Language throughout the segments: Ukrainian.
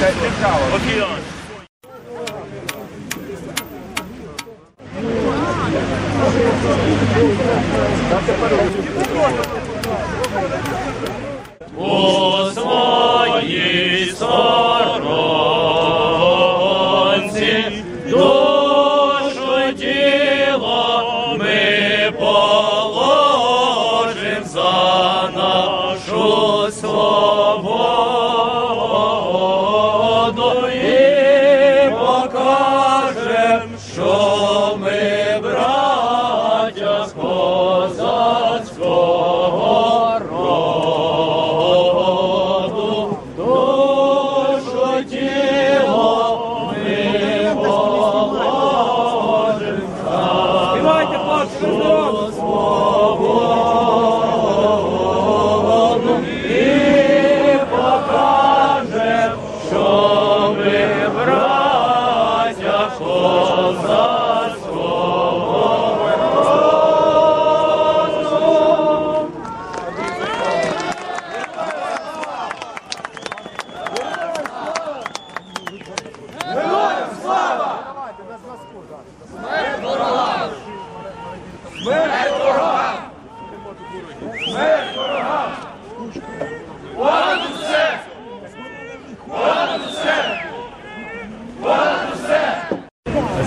океан. У свободу і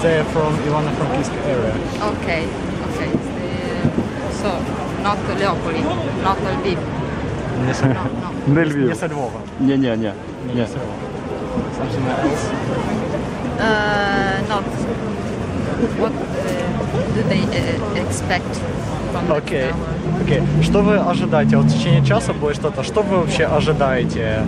They are from Ivano-Frankivsk area. Okay, okay. Uh, so, not Leopoli, not Lviv. Не со, No, no. Не не Львів. со Львова. Ні, ні, ні. Не Ні. со Львова. Something else. Uh, not. What uh, do they uh, expect from the Окей. tower? Окей. Что вы ожидаете? Вот в течение часа будет что-то. Что вы вообще ожидаете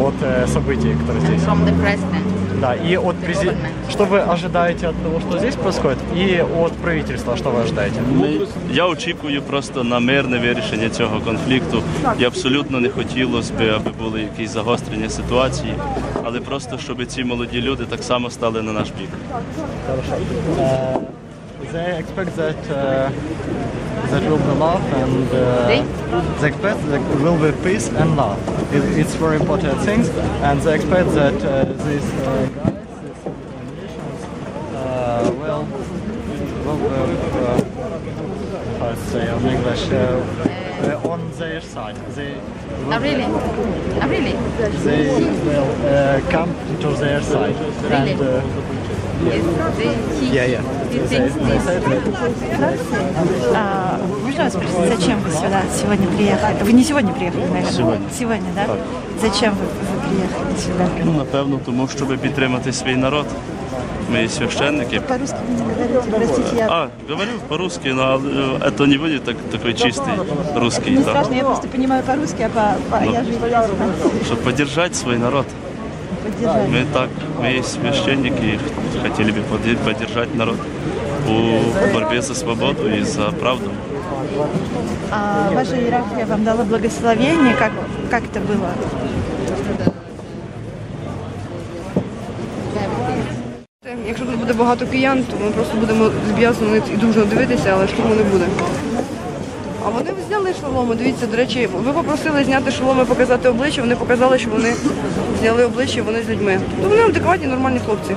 от э, событий, которые здесь? From the president. Да, и от The президента. government. Что вы ожидаете от того, что здесь происходит, и от правительства, что вы ожидаете? Ми- Я очікую просто на мирне вирішення цього конфлікту. І абсолютно не хотілося б, аби були якісь загострення ситуації, але просто щоб ці молоді люди так само стали на наш бік. Uh, they expect that uh, that will be love and uh, they expect that will be peace and love. It, it's very important things, and they expect that uh, this. uh, guys, these nations, uh, will will be uh, how to say in English uh, uh, on their side. They will, Oh, really? Oh, really? they will uh, come to their side. Really? And, uh, Yes, they, he, yeah, yeah. he They, thinks they this. said that А, можно вас спросить, зачем вы сюда сегодня приехали? Вы не сегодня приехали, наверное? Сегодня. Сегодня, да? Зачем вы, вы приехали сюда? Ну, напевно, тому щоб підтримати свій народ. Ми священники. По-русски не говорите, простите, я... А, говорю по-русски, но э, это не будет так, такой чистый русский. Не да. страшно, я просто понимаю по-русски, а по, по- я же Чтобы поддержать свой народ. поддержать. Мы так, мы священники хотели бы подде- поддержать народ в борьбе за свободу и за правду. А ваша иерархия вам дала благословение, как, как это было? Якщо тут буде багато киян, то ми просто будемо зв'язані і дуже дивитися, але штурму не буде. А вони зняли шоломи. Дивіться, до речі, ви попросили зняти шоломи, показати обличчя. Вони показали, що вони зняли обличчя, вони з людьми. То вони адекватні, нормальні хлопці.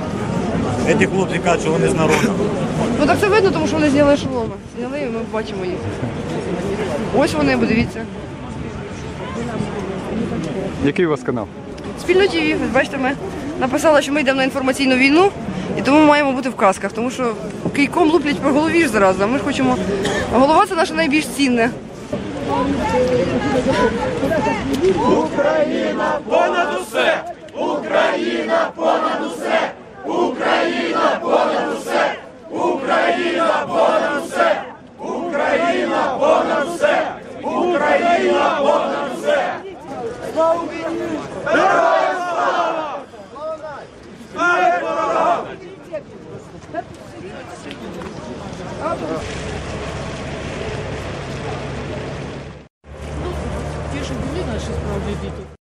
Ці хлопці кажуть, що вони з народу. Ну так це видно, тому що вони зняли шоломи. Зняли і ми бачимо їх. Ось вони, подивіться. Який у вас канал? Спільно ТВ, бачите, ми написали, що ми йдемо на інформаційну війну, і тому маємо бути в касках, тому що кийком луплять по голові ж зараз. Ми ж хочемо. Голова це наше найбільш цінне. Україна понад усе! Україна понад усе! Ті, що були наші справді діти.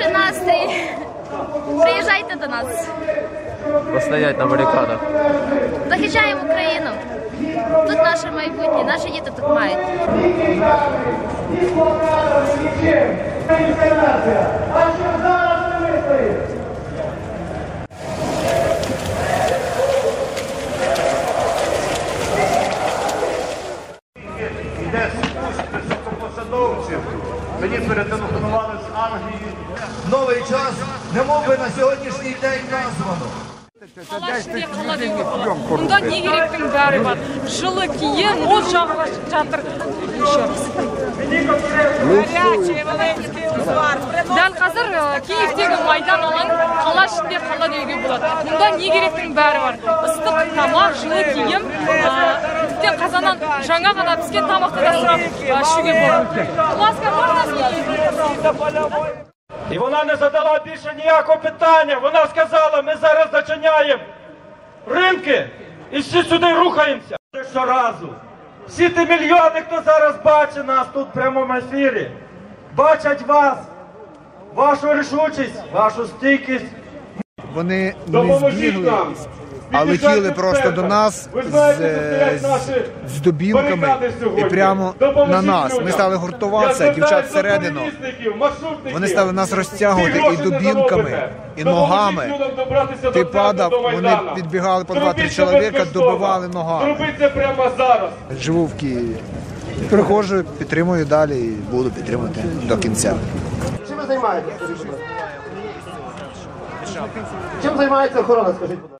Хороший настрій. Приїжджайте до нас. Постоять на барикадах. Захищаємо Україну. Тут наше майбутнє, наші діти тут мають. Немов би на сьогоднішній день названо. Мұнда не керектің бәрі бар. Жылы киім, от жағылып жатыр. Дәл қазір э, Киевтегі майдан алаң қала ішінде қала деуге болады. Мұнда не керектің бәрі бар. Ыстық тамақ, жылы киім, э, тіптен қазаннан жаңа ғана піскен тамақты да сұрап э, ішуге болады. Можна І вона не задала більше ніякого питання. Вона сказала, ми зараз зачиняємо ринки і всі сюди рухаємося. Щоразу. Всі ті мільйони, хто зараз бачить нас тут в прямому ефірі, бачать вас, вашу рішучість, вашу стійкість. Вони не Допоможіть нам. А летіли просто до нас з, з, дубінками і прямо на нас. Ми стали гуртуватися, дівчат всередину. Вони стали нас розтягувати і гроші дубінками, і ногами. Ти падав, вони підбігали по два-три чоловіка, добивали ногами. Це прямо зараз. Живу в Києві. Приходжу, підтримую далі і буду підтримувати до кінця. Чим ви займаєтесь? Чим займається охорона, скажіть, будь ласка?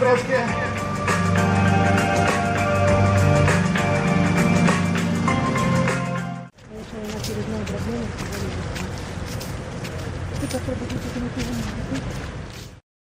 parece.